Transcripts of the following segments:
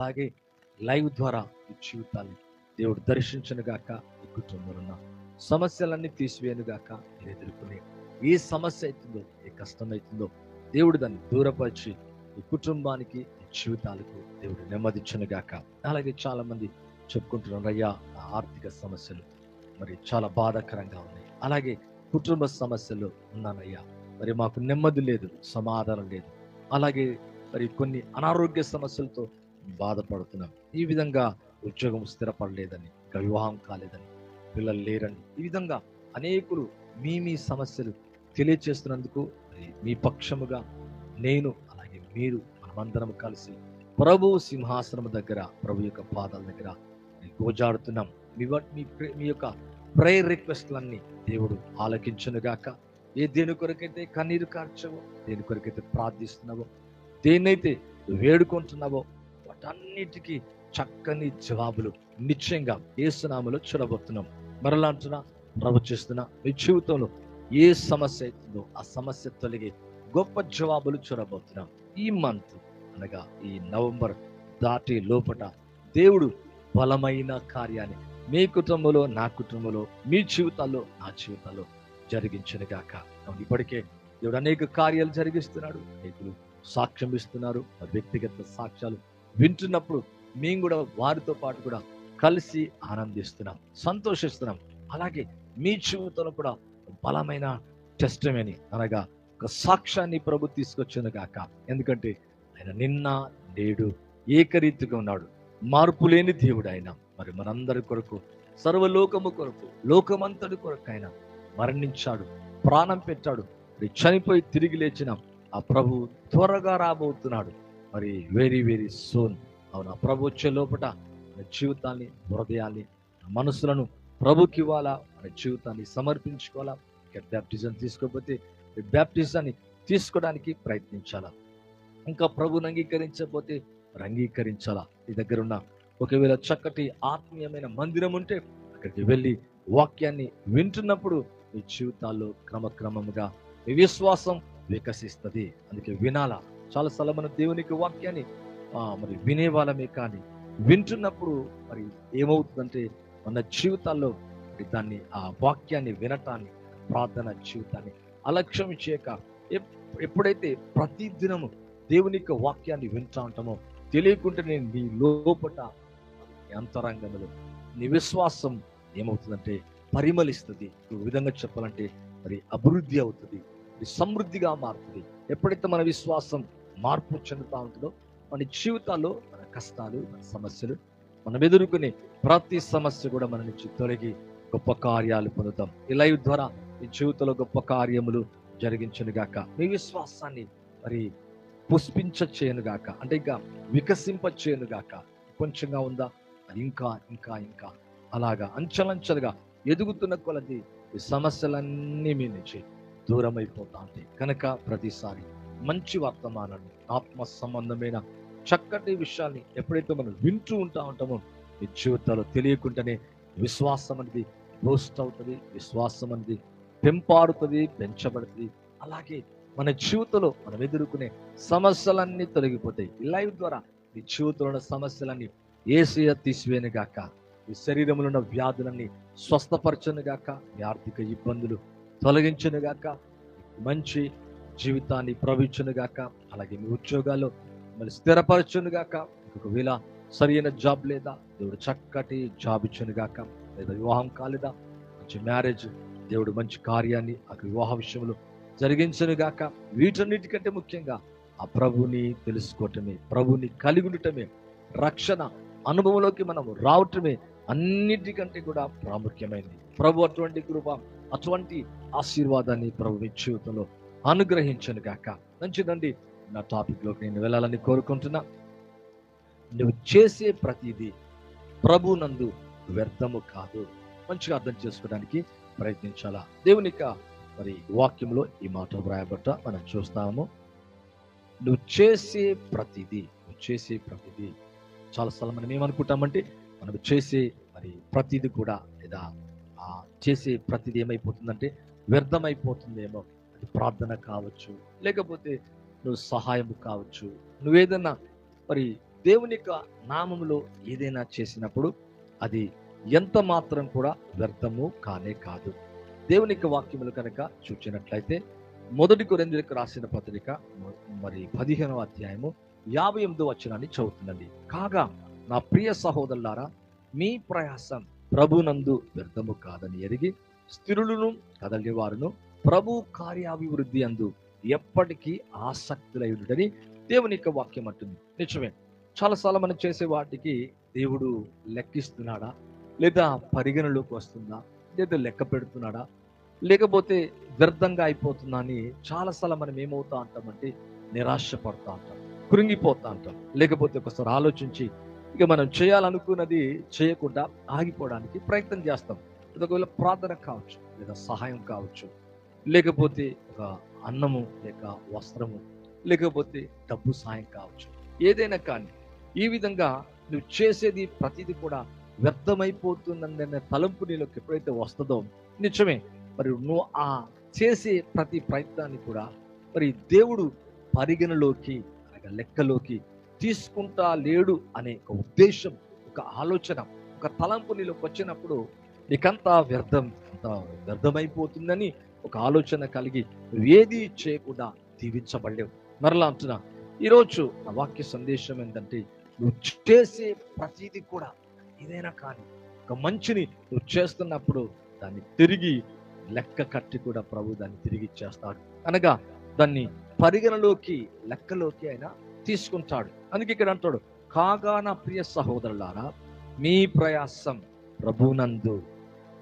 అలాగే లైవ్ ద్వారా ఈ జీవితాన్ని దేవుడు దర్శించను గాక ఈ కుటుంబంలో సమస్యలన్నీ తీసివేయను గాక మీరు ఎదుర్కొనే ఏ సమస్య అవుతుందో ఏ కష్టం అవుతుందో దేవుడు దాన్ని దూరపరిచి ఈ కుటుంబానికి ఈ జీవితాలకు దేవుడు నెమ్మదించను గాక. అలాగే చాలా మంది చెప్పుకుంటున్నారు అయ్యా నా ఆర్థిక సమస్యలు మరి చాలా బాధాకరంగా ఉన్నాయి. అలాగే కుటుంబ సమస్యలు ఉన్నానయ్యా. మరి మాకు నెమ్మది లేదు సమాధానం లేదు. అలాగే మరి కొన్ని అనారోగ్య సమస్యలతో బాధపడుతున్నాం. ఈ విధంగా ఉద్యోగం స్థిరపడలేదని వివాహం కాలేదని పిల్లలు లేరని ఈ విధంగా అనేకులు మీ మీ సమస్యలు తెలియచేస్తున్నందుకు మీ పక్షముగా నేను అలాగే మీరు మనమందరం కలిసి ప్రభు సింహాసనం దగ్గర ప్రభు యొక్క పాదాల దగ్గర గోజాడుతున్నాం. మీ మీ ప్రే- మీ యొక్క ప్రేయర్ రిక్వెస్ట్లన్నీ దేవుడు ఆలకించునుగాక ఏ దేని కొరకైతే కన్నీరు కార్చవో దేని కొరకైతే ప్రార్థిస్తున్నావో దేన్నైతే వేడుకుంటున్నావో వాటన్నిటికీ చక్కని జవాబులు. నిశ్చయంగా ఏసునామలో చూడబోతున్నాం. మరలా అంటున్నా ప్రభు చేస్తున్నా మీ జీవితంలో ఏ సమస్య అవుతుందో ఆ సమస్య తొలగి గొప్ప జవాబులు చూడబోతున్నాం. ఈ మంత్ అనగా ఈ నవంబర్ దాటి లోపట దేవుడు బలమైన కార్యాన్ని మీ కుటుంబంలో నా కుటుంబంలో మీ జీవితాల్లో నా జీవితాల్లో జరిగించను గాక. ఇప్పటికే దేవుడు అనేక కార్యాలు జరిగిస్తున్నాడు. అనేకులు సాక్ష్యం ఇస్తున్నారు. వ్యక్తిగత సాక్ష్యాలు వింటున్నప్పుడు మేము కూడా వారితో పాటు కూడా కలిసి ఆనందిస్తున్నాం సంతోషిస్తున్నాం. అలాగే మీ జీవితంలో కూడా బలమైన టెస్టమని అనగా ఒక సాక్ష్యాన్ని ప్రభు తీసుకొచ్చింది కాక ఎందుకంటే ఆయన నిన్న నేడు ఏకరీతిగా ఉన్నాడు. మార్పు లేని దేవుడు ఆయన. మరి మనందరి కొరకు సర్వలోకము కొరకు లోకమంతటి కొరకు ఆయన మరణించాడు ప్రాణం పెట్టాడు. మరి చనిపోయి తిరిగి లేచిన ఆ ప్రభు త్వరగా రాబోతున్నాడు. మరి వెరీ వెరీ సోన్ అవునా? ప్రభు వచ్చే లోపట మన జీవితాన్ని హృదయాన్ని మనసులను ప్రభుకి ఇవ్వాలా? మన జీవితాన్ని సమర్పించుకోవాలా? ఇక్కడ బ్యాప్టిజం తీసుకోకపోతే ఈ బ్యాప్టిజాన్ని తీసుకోవడానికి ప్రయత్నించాలా? ఇంకా ప్రభుని అంగీకరించకపోతే మరి అంగీకరించాలా? నీ దగ్గర ఉన్న ఒకవేళ చక్కటి ఆత్మీయమైన మందిరం ఉంటే అక్కడికి వెళ్ళి వాక్యాన్ని వింటున్నప్పుడు మీ జీవితాల్లో క్రమక్రమముగా మీ విశ్వాసం వికసిస్తుంది. అందుకే వినాలా? చాలాసార్లు మన దేవునికి వాక్యాన్ని ఆ, మరి వినే వాళ్ళమే కానీ వింటున్నప్పుడు మరి ఏమవుతుందంటే మన జీవితాల్లో మరి దాన్ని ఆ వాక్యాన్ని వినటాన్ని ప్రార్థన జీవితాన్ని అలక్ష్యం చేయక ఎప్- ఎప్పుడైతే ప్రతి దినము దేవుని యొక్క వాక్యాన్ని వింటా ఉంటామో తెలియకుండానే నీ లోపట అంతరంగంలో నీ విశ్వాసం ఏమవుతుందంటే పరిమళిస్తుంది. ఒక విధంగా చెప్పాలంటే మరి అభివృద్ధి అవుతుంది సమృద్ధిగా మారుతుంది. ఎప్పుడైతే మన విశ్వాసం మార్పు చెందుతా ఉంటుందో మన జీవితాల్లో మన కష్టాలు మన సమస్యలు మనం ఎదుర్కొనే ప్రతి సమస్య కూడా మన నుంచి తొలగి గొప్ప కార్యాలు పొందుతాం. ఈ లైవ్ ద్వారా ఈ జీవితంలో గొప్ప కార్యములు జరిగించను గాక. మీ విశ్వాసాన్ని మరి పుష్పించ చేయను గాక. అంటే ఇంకా వికసింప చేయను గాక. కొంచెంగా ఉందా? అది ఇంకా ఇంకా ఇంకా. అలాగా అంచెలంచెలుగా ఎదుగుతున్న కొలది ఈ సమస్యలన్నీ మీ నుంచి దూరం అయిపోతా ఉంటాయి కనుక ప్రతిసారి మంచి వర్తమానాన్ని ఆత్మ సంబంధమైన చక్కటి విషయాల్ని ఎప్పుడైతే మనం వింటూ ఉంటా ఉంటామో ఈ జీవితాలు తెలియకుండానే విశ్వాసం అనేది బూస్ట్ అవుతుంది విశ్వాసం అనేది పెంపారుతుంది పెంచబడుతుంది. అలాగే మన జీవితంలో మనం ఎదుర్కొనే సమస్యలన్నీ తొలగిపోతాయి. ఈ లైవ్ ద్వారా మీ జీవితంలో ఉన్న సమస్యలన్నీ ఏసీయ తీసివేను గాక మీ శరీరంలో ఉన్న వ్యాధులన్నీ స్వస్థపరచను గాక మీ ఆర్థిక ఇబ్బందులు తొలగించను గాక మంచి జీవితాన్ని ప్రవహించును గాక. అలాగే మీ ఉద్యోగాల్లో మళ్ళీ స్థిరపరచును గాక. ఒకవేళ సరైన జాబ్ లేదా దేవుడు చక్కటి జాబ్ ఇచ్చునుగాక లేదా వివాహం కాలేదా? మంచి మ్యారేజ్ దేవుడు మంచి కార్యాన్ని ఆ వివాహ విషయంలో జరిగించను గాక. వీటన్నిటికంటే ముఖ్యంగా ఆ ప్రభుని తెలుసుకోవటమే ప్రభుని కలిగి ఉండటమే రక్షణ అనుభవంలోకి మనం రావటమే అన్నిటికంటే కూడా ప్రాముఖ్యమైనది. ప్రభు అటువంటి కృప అటువంటి ఆశీర్వాదాన్ని ప్రభు మీ జీవితంలో అనుగ్రహించను గాక. మంచిదండి నా టాపిక్లోకి నేను వెళ్ళాలని కోరుకుంటున్నా. నువ్వు చేసే ప్రతిదీ ప్రభు నందు వ్యర్థము కాదు. మంచిగా అర్థం చేసుకోవడానికి ప్రయత్నించాలా? దేవునిక మరి వాక్యంలో ఈ మాట వ్రాయబట్ట మనం చూస్తాము. నువ్వు చేసే ప్రతిదీ నువ్వు చేసే ప్రతిదీ చాలాసార్లు మనం ఏమనుకుంటామంటే మనం చేసే మరి ప్రతిదీ కూడా లేదా చేసే ప్రతిదీ ఏమైపోతుందంటే వ్యర్థమైపోతుందేమో. ప్రార్థన కావచ్చు లేకపోతే నువ్వు సహాయం కావచ్చు నువ్వేదన్నా మరి దేవుని యొక్క నామములో ఏదైనా చేసినప్పుడు అది ఎంత మాత్రం కూడా వ్యర్థము కానే కాదు. దేవుని యొక్క వాక్యములు కనుక చూచినట్లయితే మొదటి కొరిందులకు రాసిన పత్రిక మరి పదిహేనవ అధ్యాయము యాభై ఎనిమిదో వచనాన్ని చదువుతుందండి కాగా నా ప్రియ సహోదరులారా మీ ప్రయాసం ప్రభునందు వ్యర్థము కాదని ఎరిగి స్థిరులను కదలివారును ప్రభు కార్యాభివృద్ధి అందు ఎప్పటికీ ఆసక్తులైనడని దేవుని యొక్క వాక్యం అంటుంది. నిజమే. చాలాసార్లు మనం చేసే వాటికి దేవుడు లెక్కిస్తున్నాడా? లేదా పరిగణలోకి వస్తుందా? లేదా లెక్క పెడుతున్నాడా? లేకపోతే వ్యర్థంగా అయిపోతుందా అని చాలాసార్లు మనం ఏమవుతా అంటామంటే నిరాశపడతా ఉంటాం కృంగిపోతా ఉంటాం లేకపోతే ఒకసారి ఆలోచించి ఇక మనం చేయాలనుకున్నది చేయకుండా ఆగిపోవడానికి ప్రయత్నం చేస్తాం. ఇది ఒకవేళ ప్రార్థన కావచ్చు లేదా సహాయం కావచ్చు లేకపోతే ఒక అన్నము లేక వస్త్రము లేకపోతే డబ్బు సాయం కావచ్చు. ఏదైనా కానీ ఈ విధంగా నువ్వు చేసేది ప్రతిదీ కూడా వ్యర్థమైపోతుందనే తలంపు నీలోకి ఎప్పుడైతే వస్తుందో నిజమే. మరి నువ్వు ఆ చేసే ప్రతి ప్రయత్నాన్ని కూడా మరి దేవుడు పరిగణలోకి అనగా లెక్కలోకి తీసుకుంటా లేడు అనే ఒక ఉద్దేశం ఒక ఆలోచన ఒక తలంపు నీలోకి వచ్చినప్పుడు నీకంతా వ్యర్థం అంతా వ్యర్థమైపోతుందని ఒక ఆలోచన కలిగి నువ్వు ఏది చేయకుండా దీవించబడలేవు. మరలా అంటున్నా ఈరోజు నా వాక్య సందేశం ఏంటంటే నువ్వు చేసే ప్రతిదీ కూడా ఏదైనా కానీ ఒక మంచిని నువ్వు చేస్తున్నప్పుడు దాన్ని తిరిగి లెక్క కట్టి కూడా ప్రభు దాన్ని తిరిగి చేస్తాడు అనగా దాన్ని పరిగణలోకి లెక్కలోకి ఆయన తీసుకుంటాడు. అందుకే ఇక్కడ అంటాడు కాగా నా ప్రియ సహోదరులారా మీ ప్రయాసం ప్రభునందు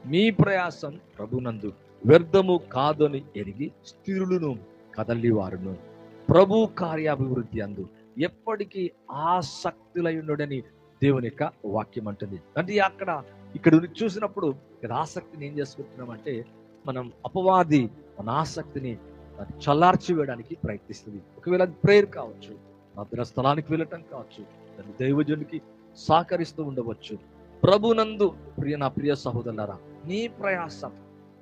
మీ ప్రయాసం ప్రభునందు. వ్యర్థము కాదని ఎరిగి స్థిరులను కదలివారును. ప్రభు కార్యాభివృద్ధి అందు ఎప్పటికీ ఆసక్తులై దేవుని యొక్క వాక్యం అంటుంది అంటే అక్కడ ఇక్కడ ఉండి చూసినప్పుడు ఇక్కడ ఆసక్తిని ఏం చేసుకుంటున్నామంటే మనం అపవాది మన ఆసక్తిని చల్లార్చి వేయడానికి ప్రయత్నిస్తుంది. ఒకవేళ అది ప్రేయర్ కావచ్చు ప్రార్థన స్థలానికి వెళ్ళటం కావచ్చు దాన్ని దైవజునికి సహకరిస్తూ ఉండవచ్చు. ప్రభునందు ప్రియ నా ప్రియ సహోదరులారా నీ ప్రయాసం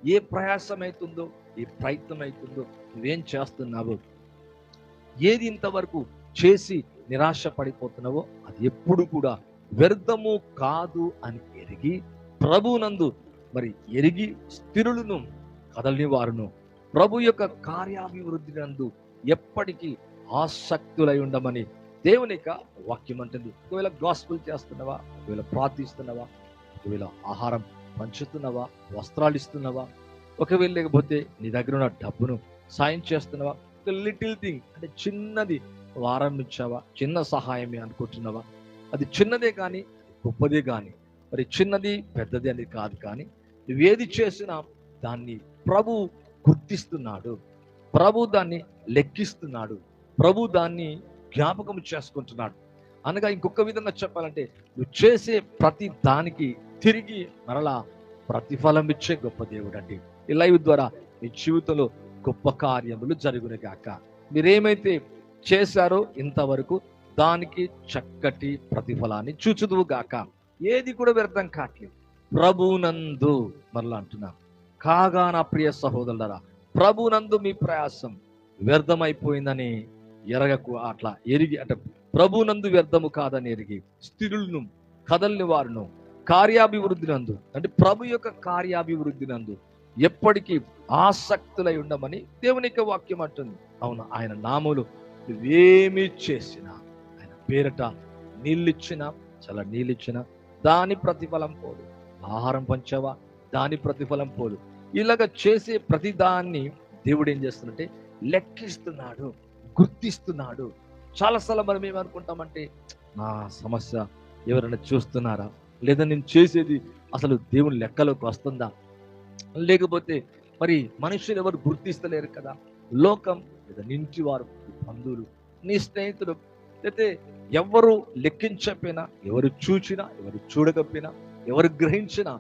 ఏ ప్రయాసం అవుతుందో ఏ ప్రయత్నం అవుతుందో నువ్వేం చేస్తున్నావు? ఏది ఇంతవరకు చేసి నిరాశ పడిపోతున్నావో అది ఎప్పుడు కూడా వ్యర్థము కాదు అని ఎరిగి ప్రభునందు మరి ఎరిగి స్థిరులను కదలని వారును ప్రభు యొక్క కార్యాభివృద్ధి నందు ఎప్పటికీ ఆసక్తులై ఉండమని దేవుని యొక్క వాక్యం అంటుంది ఒకవేళ గాస్పుల్ చేస్తున్నావా? ఒకవేళ ప్రార్థిస్తున్నావా? ఒకవేళ ఆహారం పంచుతున్నావా? వస్త్రాలు ఇస్తున్నావా? ఒకవేళ లేకపోతే నీ దగ్గర ఉన్న డబ్బును సాయం చేస్తున్నావా? లిటిల్ థింగ్ అంటే చిన్నది వారం ఇచ్చావా? చిన్న సహాయమే అనుకుంటున్నావా? అది చిన్నదే కానీ గొప్పదే కానీ మరి చిన్నది పెద్దది అనేది కాదు కానీ నువ్వేది చేసినా దాన్ని ప్రభు గుర్తిస్తున్నాడు. ప్రభు దాన్ని లెక్కిస్తున్నాడు. ప్రభు దాన్ని జ్ఞాపకం చేసుకుంటున్నాడు. అనగా ఇంకొక విధంగా చెప్పాలంటే నువ్వు చేసే ప్రతి దానికి తిరిగి మరలా ప్రతిఫలం ఇచ్చే గొప్ప దేవుడు అండి ఈ లైవ్ ద్వారా మీ జీవితంలో గొప్ప కార్యములు జరుగును గాక మీరేమైతే చేశారో ఇంతవరకు దానికి చక్కటి ప్రతిఫలాన్ని చూచుదువు గాక ఏది కూడా వ్యర్థం కాట్లేదు. ప్రభునందు మరలా అంటున్నా. కాగా నా ప్రియ సహోదరులరా ప్రభునందు మీ ప్రయాసం వ్యర్థమైపోయిందని ఎరగకు అట్లా ఎరిగి అంటే ప్రభునందు వ్యర్థము కాదని ఎరిగి స్థిరులను కదల్ని వారును కార్యాభివృద్ధి నందు అంటే ప్రభు యొక్క కార్యాభివృద్ధి నందు ఎప్పటికీ ఆసక్తులై ఉండమని దేవుని యొక్క వాక్యం అంటుంది. అవును ఆయన నాములు నువ్వేమి చేసినా ఆయన పేరట నీళ్ళిచ్చినా చాలా నీళ్ళిచ్చినా దాని ప్రతిఫలం పోదు. ఆహారం పంచావా? దాని ప్రతిఫలం పోదు. ఇలాగ చేసే ప్రతి దాన్ని దేవుడు ఏం చేస్తున్నట్టే లెక్కిస్తున్నాడు గుర్తిస్తున్నాడు. చాలాసార్లు మనం ఏమనుకుంటామంటే నా సమస్య ఎవరైనా చూస్తున్నారా? లేదా నేను చేసేది అసలు దేవుని లెక్కలోకి వస్తుందా? లేకపోతే మరి మనుషులు ఎవరు గుర్తిస్తలేరు కదా? లోకం లేదా నింటి వారు బంధువులు నీ స్నేహితులు అయితే ఎవరు లెక్కించకపోయినా ఎవరు చూచినా ఎవరు చూడకపోయినా ఎవరు గ్రహించినా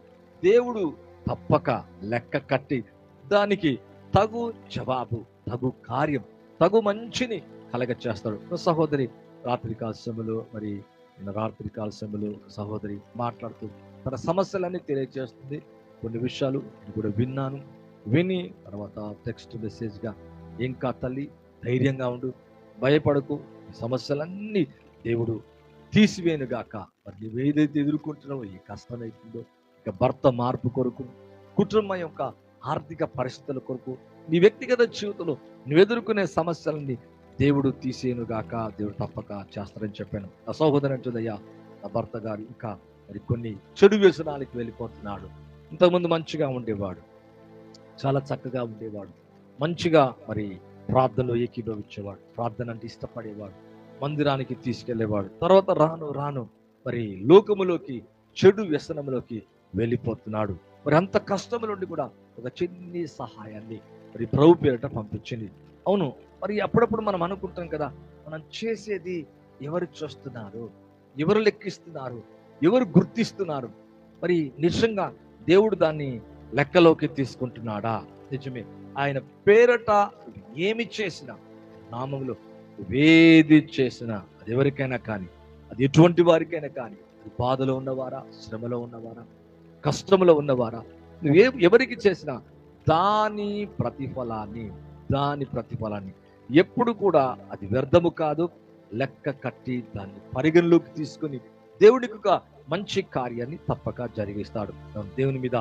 దేవుడు తప్పక లెక్క కట్టి దానికి తగు జవాబు తగు కార్యం తగు మంచిని కలగ చేస్తాడు సహోదరి రాత్రి కాల్సములు మరి నిన్న రాత్రి సమయంలో సహోదరి మాట్లాడుతూ తన సమస్యలన్నీ తెలియజేస్తుంది. కొన్ని విషయాలు నేను కూడా విన్నాను. విని తర్వాత టెక్స్ట్ మెసేజ్గా ఇంకా తల్లి ధైర్యంగా ఉండు భయపడకు. సమస్యలన్నీ దేవుడు తీసివేనుగాక మరి నువ్వేదైతే ఎదుర్కొంటున్నావో ఈ కష్టమైతుందో ఇక భర్త మార్పు కొరకు కుటుంబం యొక్క ఆర్థిక పరిస్థితుల కొరకు నీ వ్యక్తిగత జీవితంలో నువ్వు ఎదుర్కొనే సమస్యలని దేవుడు తీసేను గాక దేవుడు తప్పక చేస్తారని చెప్పాను. నా సహోదరు అంటుందయ్యా నా భర్త గారు ఇంకా మరి కొన్ని చెడు వ్యసనాలకి వెళ్ళిపోతున్నాడు. ఇంతకుముందు మంచిగా ఉండేవాడు. చాలా చక్కగా ఉండేవాడు. మంచిగా మరి ప్రార్థనలో ఏకీభవించేవాడు. ప్రార్థన అంటే ఇష్టపడేవాడు. మందిరానికి తీసుకెళ్ళేవాడు. తర్వాత రాను రాను మరి లోకములోకి చెడు వ్యసనములోకి వెళ్ళిపోతున్నాడు. మరి అంత కష్టముల నుండి కూడా ఒక చిన్ని సహాయాన్ని మరి ప్రభు పేరిట పంపించింది. అవును. మరి అప్పుడప్పుడు మనం అనుకుంటాం కదా మనం చేసేది ఎవరు చూస్తున్నారు? ఎవరు లెక్కిస్తున్నారు? ఎవరు గుర్తిస్తున్నారు? మరి నిజంగా దేవుడు దాన్ని లెక్కలోకి తీసుకుంటున్నాడా? నిజమే. ఆయన పేరట ఏమి చేసినా నామంలో వేది చేసినా అది ఎవరికైనా కానీ అది ఎటువంటి వారికైనా కానీ అది బాధలో ఉన్నవారా శ్రమలో ఉన్నవారా కష్టంలో ఉన్నవారా నువ్వే ఎవరికి చేసినా దాని ప్రతిఫలాన్ని దాని ప్రతిఫలాన్ని. ఎప్పుడు కూడా అది వ్యర్థము కాదు. లెక్క కట్టి దాన్ని పరిగణలోకి తీసుకుని దేవుడికి ఒక మంచి కార్యాన్ని తప్పక జరిగిస్తాడు. దేవుని మీద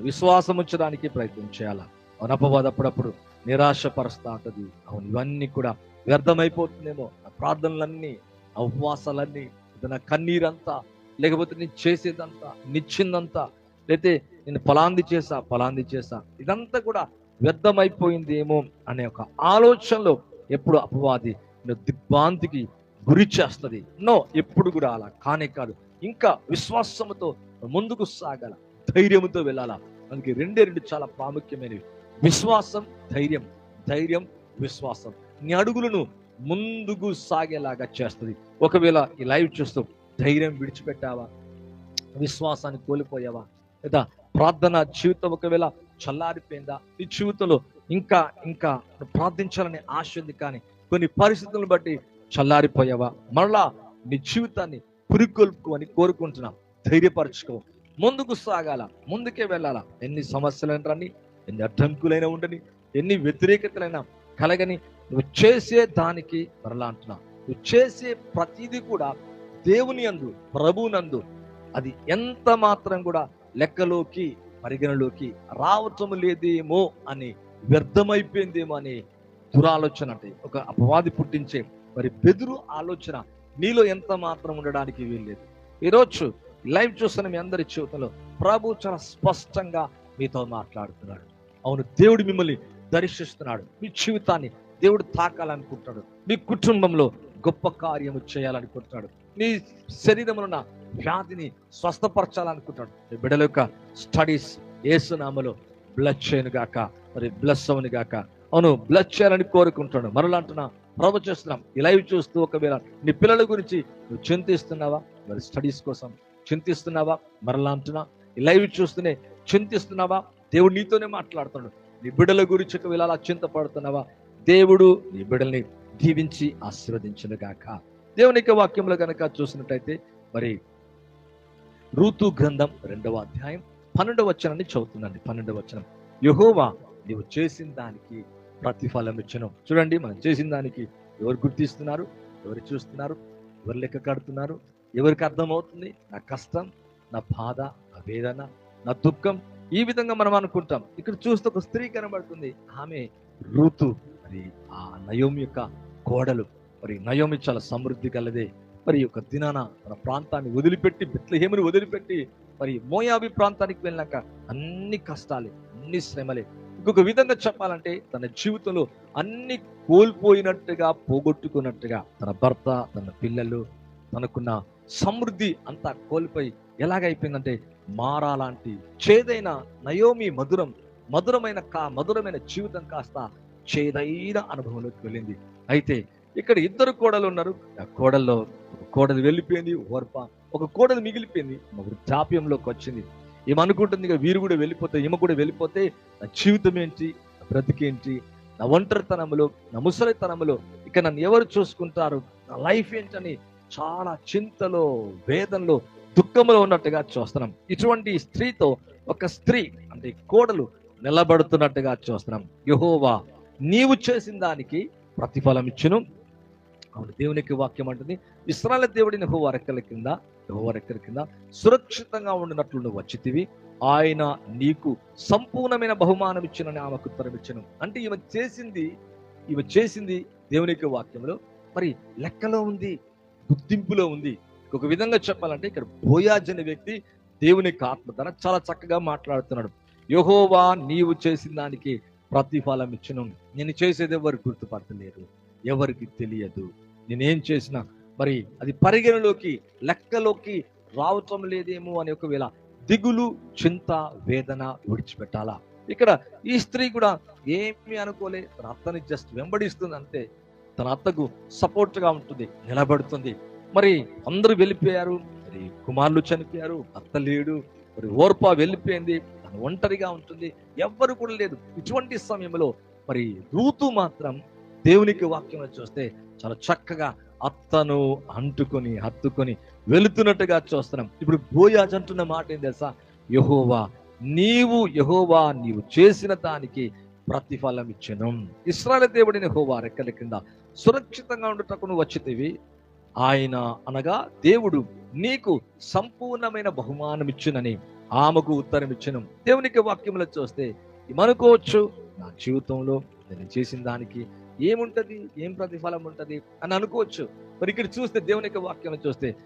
విశ్వాసం ఉంచడానికి ప్రయత్నం చేయాలా? అవును అపవాదం అప్పుడప్పుడు నిరాశపరుస్తా అవును ఇవన్నీ కూడా వ్యర్థమైపోతుందేమో. నా ప్రార్థనలన్నీ నా ఉపవాసాలన్నీ నా కన్నీరంతా లేకపోతే నేను చేసేదంతా నిచ్చిందంతా లేతే నేను ఫలాంది చేసా ఫలాంది చేసా ఇదంతా కూడా వ్యర్థమైపోయిందేమో అనే ఒక ఆలోచనలో ఎప్పుడు అపవాది దిగ్భాంతికి గురి చేస్తుంది. నో ఎప్పుడు కూడా అలా కానే కాదు. ఇంకా విశ్వాసముతో ముందుకు సాగాల ధైర్యముతో వెళ్ళాలా? అందుకే రెండే రెండు చాలా ప్రాముఖ్యమైనవి. విశ్వాసం ధైర్యం ధైర్యం విశ్వాసం. నీ అడుగులను ముందుకు సాగేలాగా చేస్తుంది. ఒకవేళ ఈ లైవ్ చూస్తూ ధైర్యం విడిచిపెట్టావా? విశ్వాసాన్ని కోల్పోయావా? లేదా ప్రార్థన జీవితం ఒకవేళ చల్లారిపోయిందా? నీ జీవితంలో ఇంకా ఇంకా ప్రార్థించాలని ఆశ ఉంది కానీ కొన్ని పరిస్థితులను బట్టి చల్లారిపోయావా? మరలా నీ జీవితాన్ని పురికొల్పుకోని కోరుకుంటున్నాం. ధైర్యపరచుకో. ముందుకు సాగాల. ముందుకే వెళ్ళాలా. ఎన్ని సమస్యలైన రాని ఎన్ని అడ్డంకులైనా ఉండని ఎన్ని వ్యతిరేకతలైనా కలగని నువ్వు చేసే దానికి మరలా అంటున్నా. నువ్వు చేసే ప్రతిదీ కూడా దేవుని అందు ప్రభునందు అది ఎంత మాత్రం కూడా లెక్కలోకి పరిగణలోకి రావటం లేదేమో అని వ్యర్థమైపోయిందేమో అని దురాలోచన అంటే ఒక అపవాది పుట్టించే మరి బెదురు ఆలోచన నీలో ఎంత మాత్రం ఉండడానికి వీల్లేదు. ఈరోజు లైవ్ చూస్తున్న మీ అందరి జీవితంలో ప్రభు చాలా స్పష్టంగా మీతో మాట్లాడుతున్నాడు. అవును దేవుడు మిమ్మల్ని దర్శిస్తున్నాడు. మీ జీవితాన్ని దేవుడు తాకాలనుకుంటున్నాడు మీ కుటుంబంలో గొప్ప కార్యము చేయాలనుకుంటున్నాడు. మీ శరీరంలో ఉన్న వ్యాధిని స్వస్థపరచాలనుకుంటాడు మీ బిడ్డల యొక్క స్టడీస్ ఏసునామలో బ్లడ్ చేయను గాక మరి బ్లస్ అవును గాక. అవును బ్లడ్ చేయాలని కోరుకుంటాడు మరలా అంటున్నా ప్రభు చేస్తున్నాం. ఈ లైవ్ చూస్తూ ఒకవేళ నీ పిల్లల గురించి నువ్వు చింతిస్తున్నావా? మరి స్టడీస్ కోసం చింతిస్తున్నావా? మరలా అంటున్నా ఈ లైవ్ చూస్తూనే చింతిస్తున్నావా? దేవుడు నీతోనే మాట్లాడుతున్నాడు. నీ బిడ్డల గురించి ఒకవేళ అలా చింతపడుతున్నావా? దేవుడు నీ బిడ్డల్ని దీవించి ఆశీర్వదించిన గాక. దేవునికి వాక్యంలో కనుక చూసినట్టయితే మరి ఋతు గ్రంథం రెండవ అధ్యాయం పన్నెండవ వచనాన్ని చదువుతుందండి. పన్నెండవ వచనం. యహోవా నీవు చేసిన దానికి ప్రతిఫలం ఇచ్చను. చూడండి మనం చేసిన దానికి ఎవరు గుర్తిస్తున్నారు? ఎవరు చూస్తున్నారు? ఎవరు లెక్క కడుతున్నారు? ఎవరికి అర్థమవుతుంది? నా కష్టం నా బాధ నా వేదన నా దుఃఖం ఈ విధంగా మనం అనుకుంటాం. ఇక్కడ చూస్తే ఒక స్త్రీ కనబడుతుంది. ఆమె ఋతు మరి ఆ నయోమి యొక్క కోడలు. మరి నయోమి చాలా సమృద్ధి కలదే. మరి ఒక దినాన తన ప్రాంతాన్ని వదిలిపెట్టి బిత్లహేముని వదిలిపెట్టి మరి మోయాబి ప్రాంతానికి వెళ్ళాక అన్ని కష్టాలే అన్ని శ్రమలే. ఇంకొక విధంగా చెప్పాలంటే తన జీవితంలో అన్ని కోల్పోయినట్టుగా పోగొట్టుకున్నట్టుగా తన భర్త తన పిల్లలు తనకున్న సమృద్ధి అంతా కోల్పోయి ఎలాగైపోయిందంటే మారాలాంటి చేదైన నయోమి మధురం మధురమైన కా మధురమైన జీవితం కాస్త చేదైన అనుభవంలోకి వెళ్ళింది. అయితే ఇక్కడ ఇద్దరు కోడలు ఉన్నారు. ఆ కోడల్లో ఒక కోడలు వెళ్ళిపోయింది ఓర్ప. ఒక కోడలు మిగిలిపోయింది ఒక జాప్యంలోకి వచ్చింది. ఏమనుకుంటుంది ఇక వీరు కూడా వెళ్ళిపోతే ఈమె కూడా వెళ్ళిపోతే నా జీవితం ఏంటి నా బ్రతికేంటి నా ఒంటరితనంలో నా ముసలితనంలో ఇక నన్ను ఎవరు చూసుకుంటారు నా లైఫ్ ఏంటని చాలా చింతలో వేదనలో దుఃఖంలో ఉన్నట్టుగా చూస్తున్నాం. ఇటువంటి స్త్రీతో ఒక స్త్రీ అంటే కోడలు నిలబడుతున్నట్టుగా చూస్తున్నాం. యహోవా నీవు చేసిన దానికి ప్రతిఫలం ఇచ్చును. అవును దేవునికి వాక్యం అంటుంది ఇస్రాయల్ దేవుడిని హో రెక్కల కింద యెహోవా రెక్కల కింద సురక్షితంగా ఉండినట్లు నువ్వు వచ్చితివి ఆయన నీకు సంపూర్ణమైన బహుమానం ఇచ్చినని ఆమెకు ఉత్తరం ఇచ్చను. అంటే ఈమె చేసింది ఈమె చేసింది దేవునికి వాక్యంలో మరి లెక్కలో ఉంది గుర్తింపులో ఉంది. ఒక విధంగా చెప్పాలంటే ఇక్కడ బోయాజ్ అనే వ్యక్తి దేవునికి ఆత్మ ద్వారా చాలా చక్కగా మాట్లాడుతున్నాడు. యహోవా నీవు చేసిన దానికి ప్రతిఫలం ఇచ్చిన. నేను చేసేది ఎవరు గుర్తుపడతలేరు. ఎవరికి తెలియదు. నేనేం చేసినా మరి అది పరిగణలోకి లెక్కలోకి రావటం లేదేమో అని ఒకవేళ దిగులు చింత వేదన విడిచిపెట్టాలా? ఇక్కడ ఈ స్త్రీ కూడా ఏమి అనుకోలే. తన అత్తని జస్ట్ వెంబడిస్తుంది అంతే. తన అత్తకు సపోర్ట్గా ఉంటుంది నిలబడుతుంది. మరి అందరూ వెళ్ళిపోయారు. మరి కుమారులు చనిపోయారు అత్త లేడు. మరి ఓర్ప వెళ్ళిపోయింది తను ఒంటరిగా ఉంటుంది. ఎవ్వరు కూడా లేదు. ఇటువంటి సమయంలో మరి రూతు మాత్రం దేవునికి వాక్యం చూస్తే చాలా చక్కగా అత్తను అంటుకొని హత్తుకొని వెళుతున్నట్టుగా చూస్తున్నాం. ఇప్పుడు బోయాజ్ అంటున్న మాట ఏం తెలుసా? యహోవా నీవు యహోవా నీవు చేసిన దానికి ప్రతిఫలం ఇచ్చను. ఇస్రాయల్ దేవుడిని హోవా రెక్కల కింద సురక్షితంగా ఉండటకు నువ్వు వచ్చితివి. ఆయన అనగా దేవుడు నీకు సంపూర్ణమైన బహుమానం ఇచ్చునని ఆమెకు ఉత్తరం ఇచ్చను. దేవునికి వాక్యములు చూస్తే ఏమనుకోవచ్చు నా జీవితంలో నేను చేసిన దానికి ఏముంటది? ఏం ప్రతిఫలం ఉంటది? అని అనుకోవచ్చు. మరి ఇక్కడ చూస్తే దేవునికి వాక్యం చూస్తే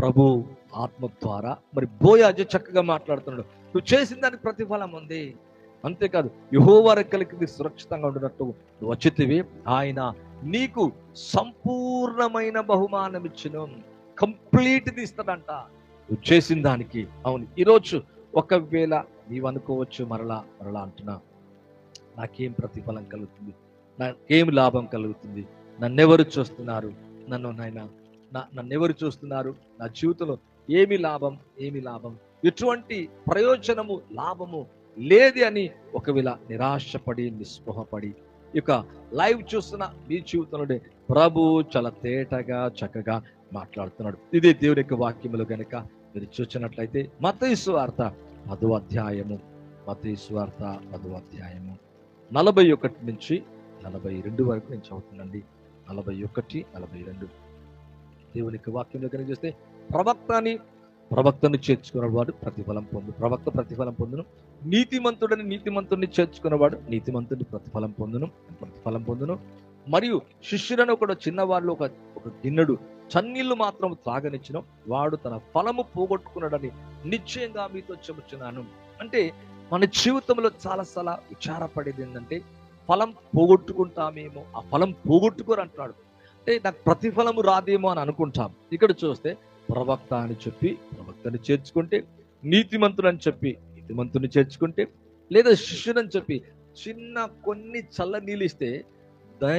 ప్రభు ఆత్మ ద్వారా మరి బోయాజు చక్కగా మాట్లాడుతున్నాడు. నువ్వు చేసిన దానికి ప్రతిఫలం ఉంది. అంతేకాదు యహోవా రెక్కలకి సురక్షితంగా ఉండినట్టు నువ్వు వచ్చితివి ఆయన నీకు సంపూర్ణమైన బహుమానం ఇచ్చును. కంప్లీట్ ఇస్తాడంట. నువ్వు చేసిన దానికి. అవును ఈరోజు ఒకవేళ నీవు అనుకోవచ్చు మరలా మరలా అంటున్నా నాకేం ప్రతిఫలం కలుగుతుంది? నాకేమి లాభం కలుగుతుంది? నన్నెవరు చూస్తున్నారు? నన్ను నాయన నా నన్నెవరు చూస్తున్నారు? నా జీవితంలో ఏమి లాభం ఏమి లాభం? ఎటువంటి ప్రయోజనము లాభము లేది అని ఒకవేళ నిరాశపడి నిస్పృహపడి ఇక లైవ్ చూస్తున్న మీ జీవితంలో ప్రభు చాలా తేటగా చక్కగా మాట్లాడుతున్నాడు. ఇది దేవుని యొక్క వాక్యములు కనుక మీరు చూసినట్లయితే మతయిసు వార్త పదో అధ్యాయము మతయిసు వార్త పదో అధ్యాయము నలభై ఒకటి నుంచి నలభై రెండు వరకు నేను చదువుతున్నాండి నలభై ఒకటి నలభై రెండు. దేవుని వాక్యంలో కనుక చూస్తే ప్రవక్తని ప్రవక్తను చేర్చుకున్నవాడు ప్రతిఫలం పొందు ప్రవక్త ప్రతిఫలం పొందును. నీతిమంతుడని నీతిమంతుడిని చేర్చుకున్నవాడు నీతిమంతుడిని ప్రతిఫలం పొందును ప్రతిఫలం పొందును. మరియు శిష్యులను ఒకడు చిన్నవాళ్ళు ఒక ఒక గిన్నెడు చన్నీళ్ళు మాత్రం త్రాగనిచ్చిన. వాడు తన ఫలము పోగొట్టుకున్నాడని నిశ్చయంగా మీతో చెబుతున్నాను అంటే మన జీవితంలో చాలాసార్లు విచారపడేది ఏంటంటే ఫలం పోగొట్టుకుంటామేమో? ఆ ఫలం పోగొట్టుకోరు అంటున్నాడు. అంటే నాకు ప్రతిఫలము రాదేమో అని అనుకుంటాం. ఇక్కడ చూస్తే ప్రవక్త అని చెప్పి ప్రవక్తని చేర్చుకుంటే నీతిమంతుడు అని చెప్పి నీతిమంతుని చేర్చుకుంటే లేదా శిష్యుడని చెప్పి చిన్న కొన్ని చల్ల నీళ్ళు ఇస్తే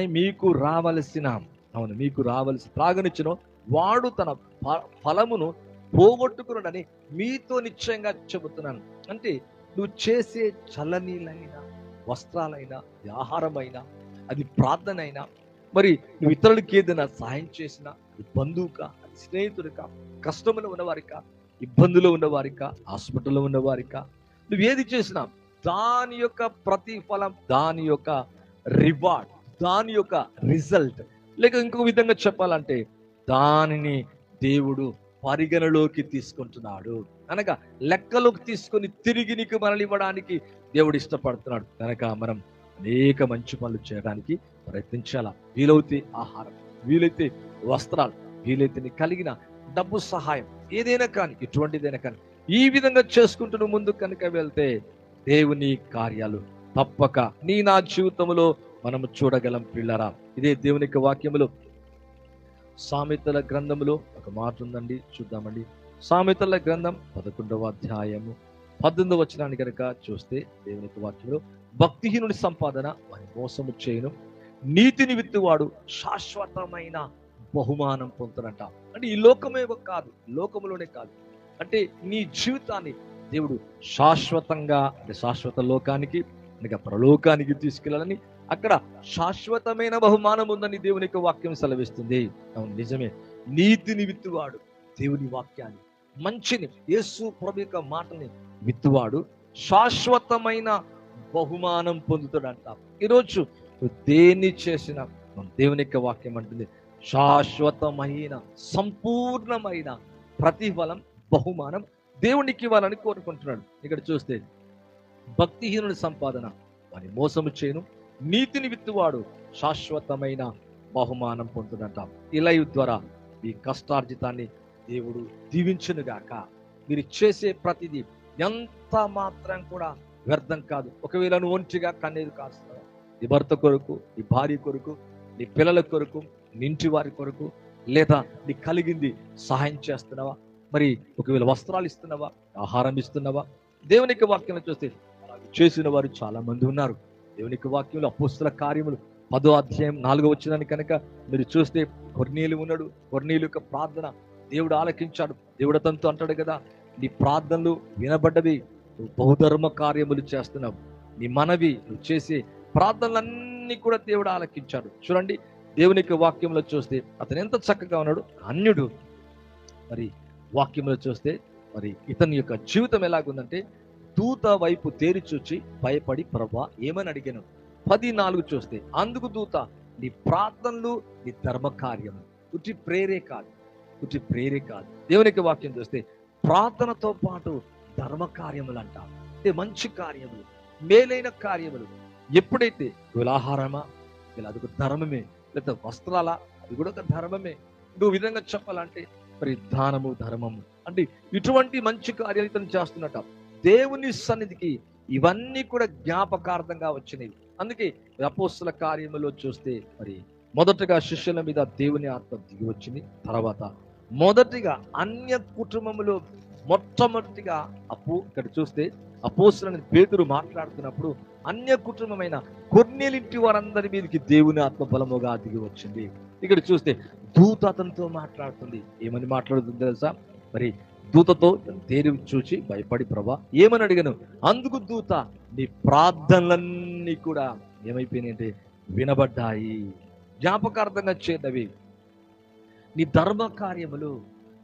మీకు రావలసిన అవును మీకు రావలసి త్రాగనిచ్చిన. వాడు తన ఫ- ఫలమును పోగొట్టుకున్నాడని మీతో నిశ్చయంగా చెబుతున్నాను. అంటే నువ్వు చేసే చల్లనీళ్ళైనా వస్త్రాలైనా అది ఆహారమైనా అది ప్రార్థన అయినా మరి నువ్వు ఇతరులకి ఏదైనా సహాయం చేసినా అది బంధువుక అది స్నేహితుడికా కష్టంలో ఉన్నవారికా ఇబ్బందులో ఉన్నవారికా హాస్పిటల్లో ఉన్నవారికా నువ్వు ఏది చేసినా దాని యొక్క ప్రతిఫలం దాని యొక్క రివార్డ్ దాని యొక్క రిజల్ట్. లేక ఇంకొక విధంగా చెప్పాలంటే దానిని దేవుడు పరిగణలోకి తీసుకుంటున్నాడు. అనగా లెక్కలోకి తీసుకొని తిరిగి నీకు మనల్ని ఇవ్వడానికి దేవుడు ఇష్టపడుతున్నాడు. కనుక మనం అనేక మంచి పనులు చేయడానికి ప్రయత్నించాలా. వీలైతే ఆహారం వీలైతే వస్త్రాలు వీలైతే నీకు కలిగిన డబ్బు సహాయం ఏదైనా కానీ ఎటువంటిదైనా కానీ ఈ విధంగా చేసుకుంటూ ముందు కనుక వెళ్తే దేవుని కార్యాలు తప్పక నీ నా జీవితంలో మనము చూడగలం పిల్లరా ఇదే దేవుని వాక్యములు వాక్యములో సామెతల గ్రంథములో ఒక మాట ఉందండి చూద్దామండి. సామెతల గ్రంథం పదకొండవ అధ్యాయము పద్దెనిమిదవ వచనాన్ని కనుక చూస్తే దేవుని వాక్యంలో భక్తిహీనుని సంపాదన వారి మోసము చేయను నీతిని విత్తువాడు శాశ్వతమైన బహుమానం పొందుతాడంట. అంటే ఈ లోకమే కాదు లోకములోనే కాదు. అంటే నీ జీవితాన్ని దేవుడు శాశ్వతంగా అంటే శాశ్వత లోకానికి అనగా ప్రలోకానికి తీసుకెళ్ళాలని అక్కడ శాశ్వతమైన బహుమానం ఉందని దేవుని యొక్క వాక్యం సెలవిస్తుంది. అవును నిజమే. నీతిని విత్తువాడు దేవుని వాక్యాన్ని మంచిని యేసు ప్రభు యొక్క మాటని విత్తువాడు శాశ్వతమైన బహుమానం పొందుతాడంట. ఈరోజు దేన్ని చేసినా దేవుని యొక్క వాక్యం అంటుంది శాశ్వతమైన సంపూర్ణమైన ప్రతిఫలం బహుమానం దేవునికి ఇవ్వాలని కోరుకుంటున్నాడు. ఇక్కడ చూస్తే భక్తిహీనుని సంపాదన. వారి మోసము చేయను. నీతిని విత్తువాడు శాశ్వతమైన బహుమానం పొందునంట ఈ లైవ్ ద్వారా మీ కష్టార్జితాన్ని దేవుడు దీవించునుగాక మీరు చేసే ప్రతిదీ ఎంత మాత్రం కూడా వ్యర్థం కాదు. ఒకవేళ నువ్వు ఒంటిగా కన్నీరు కాస్తావు. నీ భర్త కొరకు నీ భార్య కొరకు నీ పిల్లల కొరకు నింటి ఇంటి వారి కొరకు లేదా నీ కలిగింది సహాయం చేస్తున్నావా? మరి ఒకవేళ వస్త్రాలు ఇస్తున్నావా? ఆహారం ఇస్తున్నావా? దేవునికి వాక్యం చూస్తే చేసిన వారు చాలా మంది ఉన్నారు. దేవునికి వాక్యంలో అపోస్తుల కార్యములు పదో అధ్యాయం నాలుగో వచ్చినాన్ని కనుక మీరు చూస్తే కొర్నీలు ఉన్నాడు కొర్నీలు యొక్క ప్రార్థన దేవుడు ఆలకించాడు. దేవుడు అతనితో అంటాడు కదా నీ ప్రార్థనలు వినబడ్డవి నువ్వు బహుధర్మ కార్యములు చేస్తున్నావు. నీ మనవి నువ్వు చేసే ప్రార్థనలన్నీ కూడా దేవుడు ఆలకించాడు. చూడండి దేవునికి వాక్యంలో చూస్తే అతను ఎంత చక్కగా ఉన్నాడు అన్యుడు. మరి వాక్యంలో చూస్తే మరి ఇతని యొక్క జీవితం ఎలాగుందంటే దూత వైపు తేరి చూచి భయపడి ప్రభా ఏమని అడిగాను? పది నాలుగు చూస్తే అందుకు దూత నీ ప్రార్థనలు నీ ధర్మ కార్యము ఉటి ప్రేరే కాదు ఉటి ప్రేరే కాదు దేవునికి వాక్యం చూస్తే ప్రార్థనతో పాటు ధర్మ కార్యములు అంట అంటే మంచి కార్యములు మేలైన కార్యములు. ఎప్పుడైతే విలాహారమా ఇలా వీళ్ళ అదొక ధర్మమే లేదా వస్త్రాలా అది కూడా ఒక ధర్మమే. నువ్వు విధంగా చెప్పాలంటే మరి దానము ధర్మము. అంటే ఇటువంటి మంచి కార్యాలు ఇతను చేస్తున్నట్టు దేవుని సన్నిధికి ఇవన్నీ కూడా జ్ఞాపకార్థంగా వచ్చినవి. అందుకే అపోస్తుల కార్యములో చూస్తే మరి మొదటగా శిష్యుల మీద దేవుని ఆత్మ దిగి వచ్చింది. తర్వాత మొదటిగా అన్య కుటుంబంలో మొట్టమొదటిగా అప్పు ఇక్కడ చూస్తే అపోస్తులని పేతురు మాట్లాడుతున్నప్పుడు అన్య కుటుంబమైన కొన్నేలింటి వారందరి మీదకి దేవుని ఆత్మ బలముగా దిగి వచ్చింది. ఇక్కడ చూస్తే దూత అతనితో మాట్లాడుతుంది. ఏమని మాట్లాడుతుంది తెలుసా? మరి దూతతో తేరి చూచి భయపడి ప్రభా ఏమని అడిగాను? అందుకు దూత నీ ప్రార్థనలన్నీ కూడా ఏమైపోయినాయి వినబడ్డాయి. జ్ఞాపకార్థంగా చేతవి నీ ధర్మ కార్యములు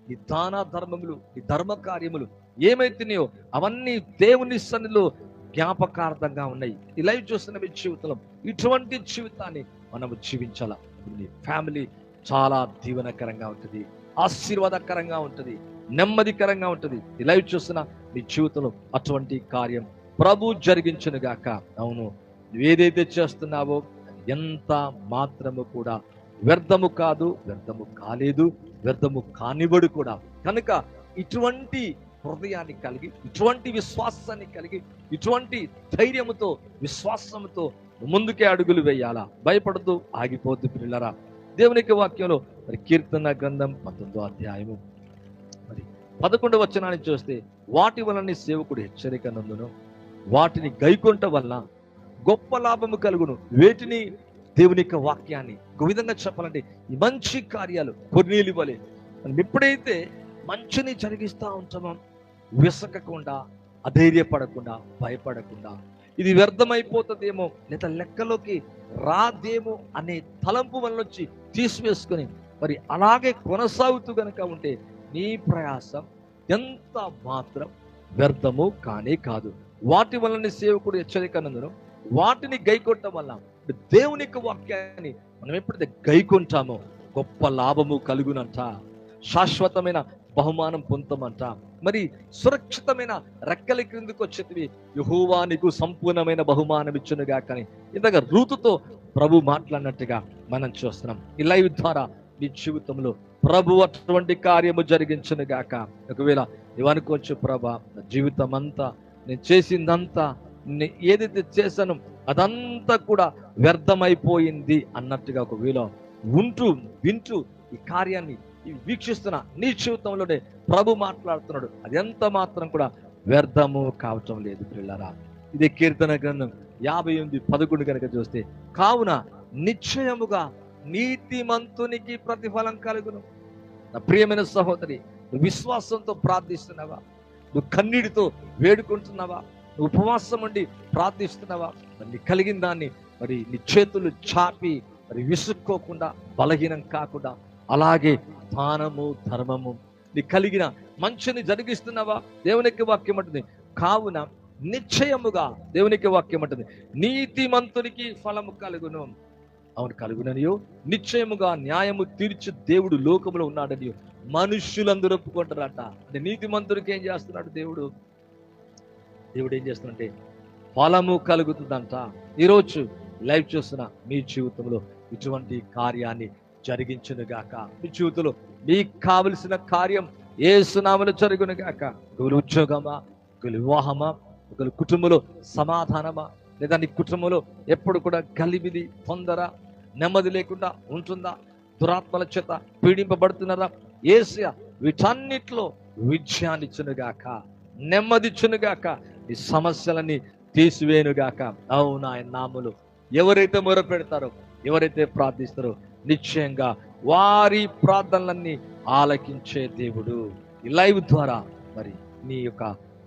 నీ దాన ధర్మములు నీ ధర్మ కార్యములు ఏమైతున్నాయో అవన్నీ దేవుని సన్నిలో జ్ఞాపకార్థంగా ఉన్నాయి. ఇలా చూస్తున్న మీ జీవితంలో ఇటువంటి జీవితాన్ని మనం జీవించాల? నీ ఫ్యామిలీ చాలా దీవనకరంగా ఉంటుంది ఆశీర్వాదకరంగా ఉంటుంది. నెమ్మదికరంగా ఉంటుంది. ఈ లైవ్ చూస్తున్న మీ జీవితంలో అటువంటి కార్యం ప్రభు జరిగించును గాక. అవును నువ్వేదైతే చేస్తున్నావో ఎంత మాత్రము కూడా వ్యర్థము కాదు వ్యర్థము కాలేదు వ్యర్థము కానివ్వడు కూడా. కనుక ఇటువంటి హృదయాన్ని కలిగి ఇటువంటి విశ్వాసాన్ని కలిగి ఇటువంటి ధైర్యముతో విశ్వాసముతో ముందుకే అడుగులు వేయాలా? భయపడుతూ ఆగిపోద్దు పిల్లరా దేవునికి వాక్యంలో మరి కీర్తన గ్రంథం పంతొమ్మిదో అధ్యాయము పదకొండవ వచనాన్ని చూస్తే వాటి వలన సేవకుడు హెచ్చరిక నందును. వాటిని గైకొంట వల్ల గొప్ప లాభము కలుగును. వేటిని దేవుని యొక్క వాక్యాన్ని ఒక విధంగా చెప్పాలంటే ఈ మంచి కార్యాలు కొన్నీలు ఇవ్వాలి. మనం ఎప్పుడైతే మంచిని జరిగిస్తా ఉంటామో విసకకుండా అధైర్యపడకుండా భయపడకుండా ఇది వ్యర్థమైపోతుందేమో లేదా లెక్కలోకి రాదేమో అనే తలంపు వల్లొచ్చి తీసివేసుకొని మరి అలాగే కొనసాగుతూ గనక ఉంటే నీ ప్రయాసం ఎంత మాత్రం వ్యర్థము కానే కాదు. వాటి వలన సేవకుడు హెచ్చరిక హెచ్చరికనందును వాటిని గైకొట్టడం వల్ల దేవుని యొక్క వాక్యాన్ని మనం ఎప్పుడైతే గైకొంటామో గొప్ప లాభము కలుగునంట శాశ్వతమైన బహుమానం పొందమంట మరి సురక్షితమైన రెక్కల క్రిందికి వచ్చేటివి యహోవా నీకు సంపూర్ణమైన బహుమానం ఇచ్చునుగా కానీ ఇంతగా రూతుతో ప్రభు మాట్లాడినట్టుగా మనం చూస్తున్నాం. ఈ లైవ్ ద్వారా నీ జీవితంలో ప్రభు అటువంటి కార్యము జరిగించను గాక. ఒకవేళ ఇవనుకోవచ్చు ప్రభ జీవితం అంతా నేను చేసిందంతా ఏదైతే చేశానో అదంతా కూడా వ్యర్థమైపోయింది అన్నట్టుగా ఒకవేళ ఉంటూ వింటూ ఈ కార్యాన్ని వీక్షిస్తున్న నీ జీవితంలోనే ప్రభు మాట్లాడుతున్నాడు. అది ఎంత మాత్రం కూడా వ్యర్థము కావటం లేదు పిల్లరా ఇది కీర్తన గ్రంథం యాభై ఎనిమిది పదకొండు కనుక చూస్తే కావున నిశ్చయముగా నీతిమంతునికి ప్రతిఫలం కలుగును. నా ప్రియమైన సహోదరి నువ్వు విశ్వాసంతో ప్రార్థిస్తున్నావా? నువ్వు కన్నీటితో వేడుకుంటున్నావా? నువ్వు ఉపవాసం ఉండి ప్రార్థిస్తున్నావా? మరి నీ కలిగిన దాన్ని మరి నీ చేతులు చాపి మరి విసుక్కోకుండా బలహీనం కాకుండా అలాగే దానము ధర్మము నీ కలిగిన మంచిని జరిగిస్తున్నావా? దేవునికి వాక్యం అంటుంది. కావున నిశ్చయముగా దేవునికి వాక్యం అంటుంది. నీతిమంతునికి ఫలము కలుగును. అవును కలుగుననియో. నిశ్చయముగా న్యాయము తీర్చి దేవుడు లోకములో ఉన్నాడని మనుష్యులందరూ ఒప్పుకుంటారట. అంటే నీతిమంతుడికి ఏం చేస్తున్నాడు దేవుడు? దేవుడు ఏం చేస్తున్నాడంటే ఫలము కలుగుతుందంట. ఈరోజు లైవ్ చూస్తున్న మీ జీవితంలో ఇటువంటి కార్యాన్ని జరిగించునుగాక. మీ జీవితంలో మీకు కావలసిన కార్యం ఏ సునామలు జరుగునుగాక. ఒకరు ఉద్యోగమా ఒకరు వివాహమా ఒకరు కుటుంబంలో సమాధానమా లేదా నీ కుటుంబంలో ఎప్పుడు కూడా గలిబిలి తొందర నెమ్మది లేకుండా ఉంటుందా? దురాత్మల చేత పీడింపబడుతున్నారా? ఏసియా వీటన్నిటిలో విజయాన్నిచ్చునుగాక నెమ్మదిచ్చునుగాక ఈ సమస్యలన్నీ తీసివేయనుగాక. అవును ఆయన నాములు ఎవరైతే మొర పెడతారో ఎవరైతే ప్రార్థిస్తారో నిశ్చయంగా వారి ప్రార్థనలన్నీ ఆలకించే దేవుడు ఈ లైవ్ ద్వారా మరి నీ యొక్క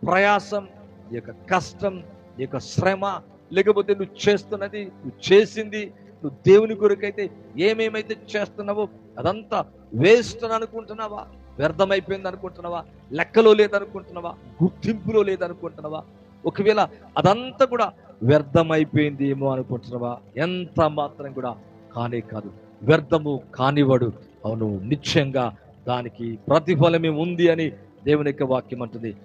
ప్రయాసం నీ యొక్క కష్టం నీ యొక్క శ్రమ లేకపోతే నువ్వు చేస్తున్నది నువ్వు చేసింది నువ్వు దేవుని కొరకైతే ఏమేమైతే చేస్తున్నావో అదంతా వేస్ట్ అని అనుకుంటున్నావా? వ్యర్థమైపోయింది అనుకుంటున్నావా? లెక్కలో లేదనుకుంటున్నావా? గుర్తింపులో లేదనుకుంటున్నావా? ఒకవేళ అదంతా కూడా వ్యర్థమైపోయింది ఏమో అనుకుంటున్నావా? ఎంత మాత్రం కూడా కానే కాదు. వ్యర్థము కానివాడు. అవును నిశ్చయంగా దానికి ప్రతిఫలమే ఉంది అని దేవుని యొక్క వాక్యం అంటుంది.